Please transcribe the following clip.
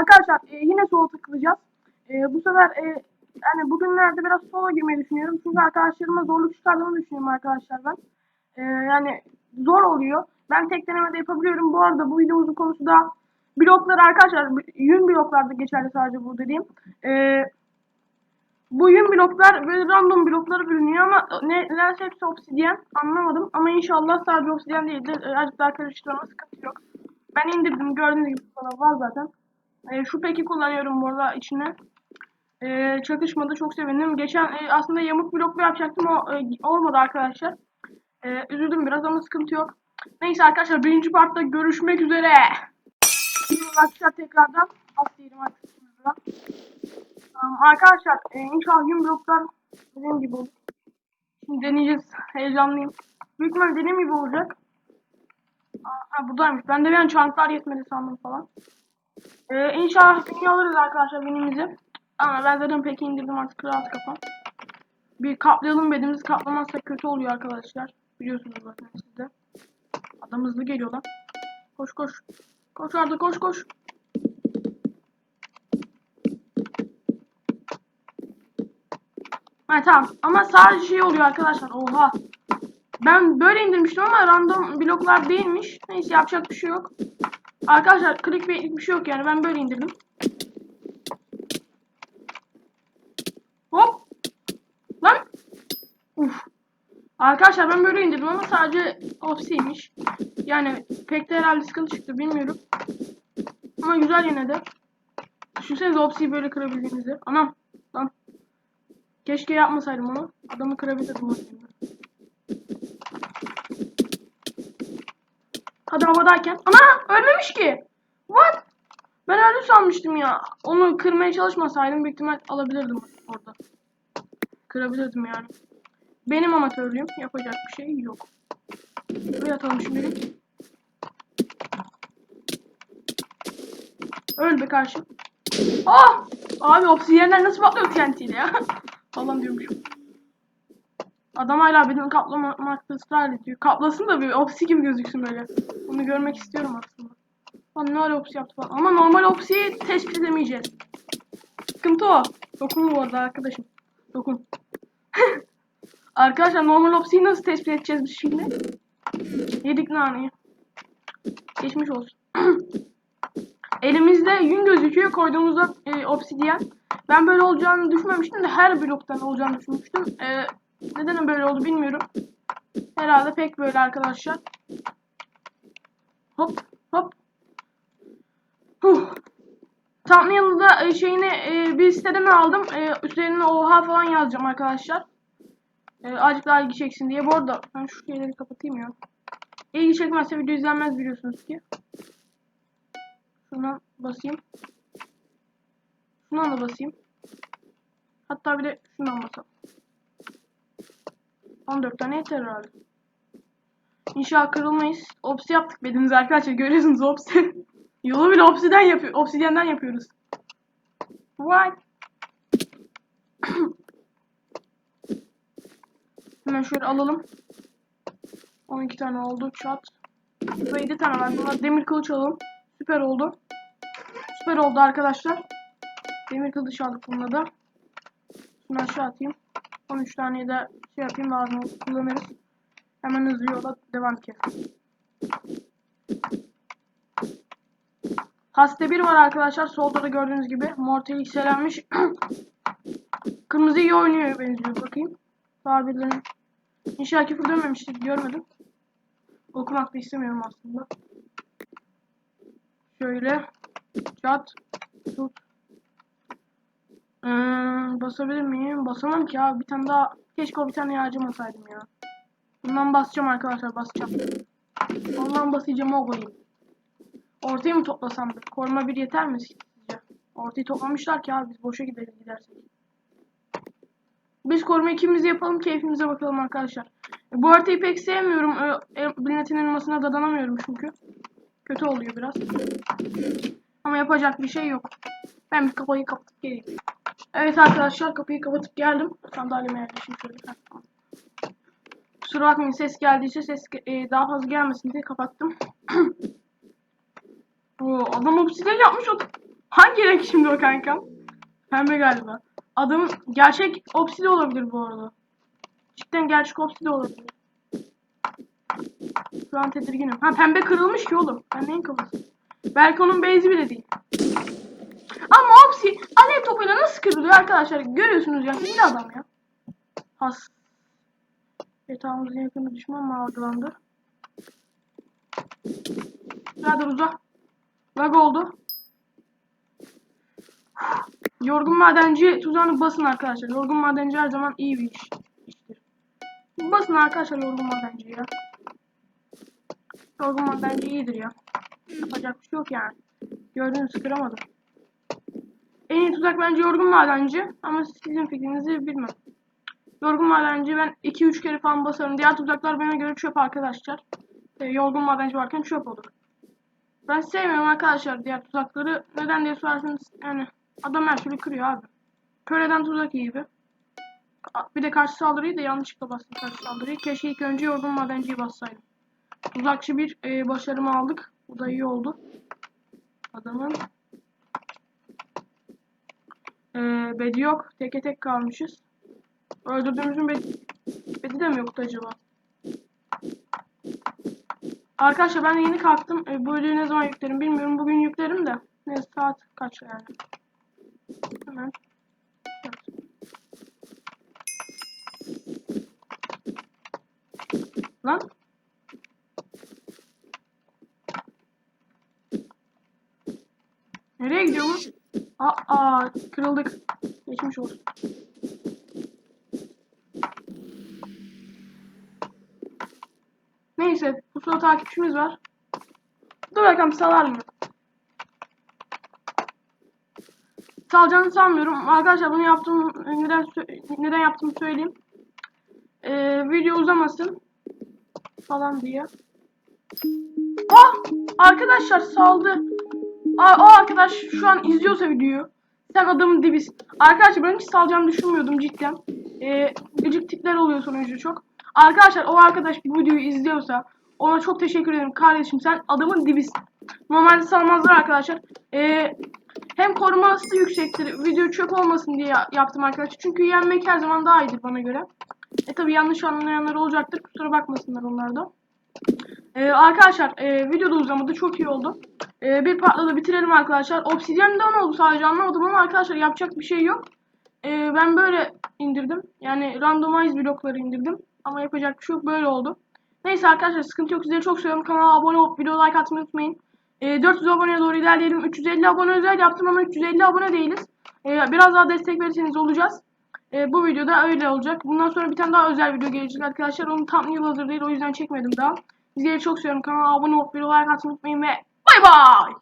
arkadaşlar e, yine solo tıklayacağız. E, bu sefer e, yani bugünlerde biraz solo girmeyi düşünüyorum. Çünkü arkadaşlarıma zorluk çıkardığımı düşünüyorum arkadaşlar ben. E, yani zor oluyor. Ben tek denemede yapabiliyorum. Bu arada bu videomuzun konusu da bloklar arkadaşlar. Yün bloklarda geçerli sadece bu dediğim. E, bu yün bloklar böyle random bloklara bölünüyor ama ne, nedense hepsi obsidyen anlamadım. Ama inşallah sadece obsidyen değildir. E, azıcık daha karıştırma sıkıntı yok. Ben indirdim gördüğünüz gibi falan var zaten. E, şu peki kullanıyorum bu içine. E, çakışmadı çok sevindim. Geçen e, aslında yamuk bloklu yapacaktım o e, olmadı arkadaşlar. E, üzüldüm biraz ama sıkıntı yok. Neyse arkadaşlar birinci partta görüşmek üzere. Arkadaşlar tekrardan artık. şurada. Tamam, arkadaşlar e, inşallah yün bloklar dediğim gibi olur. Şimdi deneyeceğiz. Heyecanlıyım. Büyük ihtimalle dediğim gibi olacak. Aa, ha, buradaymış. Ben de bir an çanklar yetmedi sandım falan. Ee, inşallah bini alırız arkadaşlar binimizi. Ama ben zaten pek indirdim artık rahat kafam. Bir kaplayalım bedimizi kaplamazsak kötü oluyor arkadaşlar. Biliyorsunuz zaten siz de. Adam hızlı geliyor lan. Koş koş. Koş Arda koş koş. Ha tamam ama sadece şey oluyor arkadaşlar. Oha. Ben böyle indirmiştim ama random bloklar değilmiş. Neyse yapacak bir şey yok. Arkadaşlar clickbaitlik bir şey yok yani ben böyle indirdim. Hop. Lan. Uf. Arkadaşlar ben böyle indirdim ama sadece offsiymiş. Yani pek de herhalde sıkıntı çıktı bilmiyorum. Ama güzel yine de. Düşünsenize opsiyi böyle kırabildiğinizi. Anam. Lan. Keşke yapmasaydım onu. Adamı kırabilirdim o Hadi havadayken. Ana ölmemiş ki. What? Ben öyle sanmıştım ya. Onu kırmaya çalışmasaydım büyük ihtimal alabilirdim orada. Kırabilirdim yani. Benim amatörlüğüm. Yapacak bir şey yok. Buraya atalım şimdi. Öl be karşım. Ah! Abi obsidyenler nasıl patlıyor TNT ile ya? Falan diyormuşum. Adam hala benim kaplamakta ısrar ediyor. Kaplasın da bir opsi gibi gözüksün böyle. Bunu görmek istiyorum aslında. Lan ne ara opsi yaptı falan. Ama normal opsiyi tespit edemeyeceğiz. Sıkıntı o. Dokun bu arada arkadaşım. Dokun. Arkadaşlar normal opsiyi nasıl tespit edeceğiz biz şimdi? Yedik naneyi. Geçmiş olsun. Elimizde yün gözüküyor koyduğumuzda e, obsidyen. Ben böyle olacağını düşünmemiştim de her bloktan olacağını düşünmüştüm. E, neden böyle oldu bilmiyorum. Herhalde pek böyle arkadaşlar. Hop hop. Huh. Thumbnail'da e, şeyini e, bir siteden aldım. E, üzerine oha falan yazacağım arkadaşlar. E, azıcık daha ilgi çeksin diye. Bu arada ben şu şeyleri kapatayım ya. İlgi çekmezse video izlenmez biliyorsunuz ki. Şuna basayım. Şuna da basayım. Hatta bir de şundan basalım. 14 tane yeter herhalde. İnşallah kırılmayız. Opsi yaptık bedeniz arkadaşlar. Görüyorsunuz opsi. Yolu bile opsiden yapıyor. Obsidyenden yapıyoruz. What? Hemen şöyle alalım. 12 tane oldu. Çat. Ve 7 tane var. Bunlar demir kılıç alalım. Süper oldu. Süper oldu arkadaşlar. Demir kılıç aldık bununla da. Şunu aşağı atayım. 13 tane de şey yapayım lazım kullanırız. Hemen hızlı yola devam ki. Haste bir var arkadaşlar. Solda da gördüğünüz gibi. Mortal yükselenmiş. Kırmızı iyi oynuyor benziyor. Bakayım. Tabirlerin. İnşallah küfür dönmemiştir. Görmedim. Okumak da istemiyorum aslında. Şöyle. Çat. Tut. Basabilir miyim? Basamam ki abi. Bir tane daha. Keşke o bir tane harcamasaydım ya. Bundan basacağım arkadaşlar. Basacağım. Ondan basacağım o koyayım. Ortayı mı toplasam? Koruma bir yeter mi sizce? Ortayı toplamışlar ki abi biz boşa gideriz gidersek. Biz koruma ikimiz yapalım keyfimize bakalım arkadaşlar. E, bu haritayı pek sevmiyorum. E, Blinet'in elmasına dadanamıyorum çünkü. Kötü oluyor biraz. Ama yapacak bir şey yok. Ben bir kapıyı kapatıp geleyim. Evet arkadaşlar kapıyı kapatıp geldim. Sandalyeme yerleşim şöyle. Kusura bakmayın ses geldiyse ses e, daha fazla gelmesin diye kapattım. Oo, adam obsidyen yapmış o. Hangi renk şimdi o kankam? Pembe galiba. Adamın gerçek Opsi de olabilir bu arada. Cidden gerçek Opsi de olabilir. Şu an tedirginim. Ha pembe kırılmış ki oğlum. Ben neyin kafası? Belki onun base'i bile değil. Ama Opsi alev topuyla nasıl kırılıyor arkadaşlar? Görüyorsunuz ya. Hile adam ya. Has. Yatağımızın yakında düşman vardılandı. Birader uza. Lag oldu. Yorgun madenci tuzağını basın arkadaşlar. Yorgun madenci her zaman iyi bir iş. Basın arkadaşlar yorgun madenci ya. Yorgun madenci iyidir ya. Yapacak bir şey yok yani. Gördüğünüz kıramadım. En iyi tuzak bence yorgun madenci. Ama sizin fikrinizi bilmem. Yorgun madenci ben 2-3 kere falan basarım. Diğer tuzaklar bana göre çöp arkadaşlar. Ee, yorgun madenci varken çöp olur. Ben sevmiyorum arkadaşlar diğer tuzakları. Neden diye sorarsanız yani adam her türlü kırıyor abi. Köreden tuzak iyi bir. Bir de karşı saldırıyı da yanlışlıkla bastım karşı saldırıyı. Keşke ilk önce yorgun madenciyi bassaydım. Tuzakçı bir e, başarımı aldık. Bu da iyi oldu. Adamın e, bedi yok. Teke tek kalmışız. Öldürdüğümüzün bedi, bedi de mi yoktu acaba? Arkadaşlar ben de yeni kalktım. E, bu videoyu ne zaman yüklerim bilmiyorum. Bugün yüklerim de. Ne saat kaç yani? Hemen. Lan. Nereye gidiyor bu? Aa, kırıldık. Geçmiş olsun. Neyse, sırada takipçimiz var. Dur bakalım salar mı? Salacağını sanmıyorum. Arkadaşlar bunu yaptım neden neden yaptığımı söyleyeyim. Ee, video uzamasın falan diye. Ah! Arkadaşlar saldı. Aa, o arkadaş şu an izliyorsa videoyu. Sen adamın dibisin. Arkadaşlar ben hiç salacağını düşünmüyordum cidden. Ee, gıcık tipler oluyor sonucu çok. Arkadaşlar o arkadaş bu videoyu izliyorsa ona çok teşekkür ederim kardeşim sen adamın dibisin. Normalde salmazlar arkadaşlar. Ee, hem koruması yüksektir. Video çöp olmasın diye yaptım arkadaşlar. Çünkü yenmek her zaman daha iyidir bana göre. E tabi yanlış anlayanlar olacaktır. Kusura bakmasınlar onlar da. Ee, arkadaşlar e, video da uzamadı. Çok iyi oldu. Ee, bir partla da bitirelim arkadaşlar. Obsidian'dan oldu sadece anlamadım ama arkadaşlar yapacak bir şey yok. Ee, ben böyle indirdim. Yani randomize blokları indirdim. Ama yapacak bir şey yok. Böyle oldu. Neyse arkadaşlar sıkıntı yok. Sizleri çok seviyorum. Kanala abone olup video like atmayı unutmayın. Ee, 400 aboneye doğru ilerleyelim. 350 abone özel yaptım ama 350 abone değiliz. Ee, biraz daha destek verirseniz olacağız. Ee, bu videoda öyle olacak. Bundan sonra bir tane daha özel video gelecek arkadaşlar. Onun tam yıl hazır değil. O yüzden çekmedim daha. Sizleri çok seviyorum. Kanala abone olup video like atmayı unutmayın ve bay bay.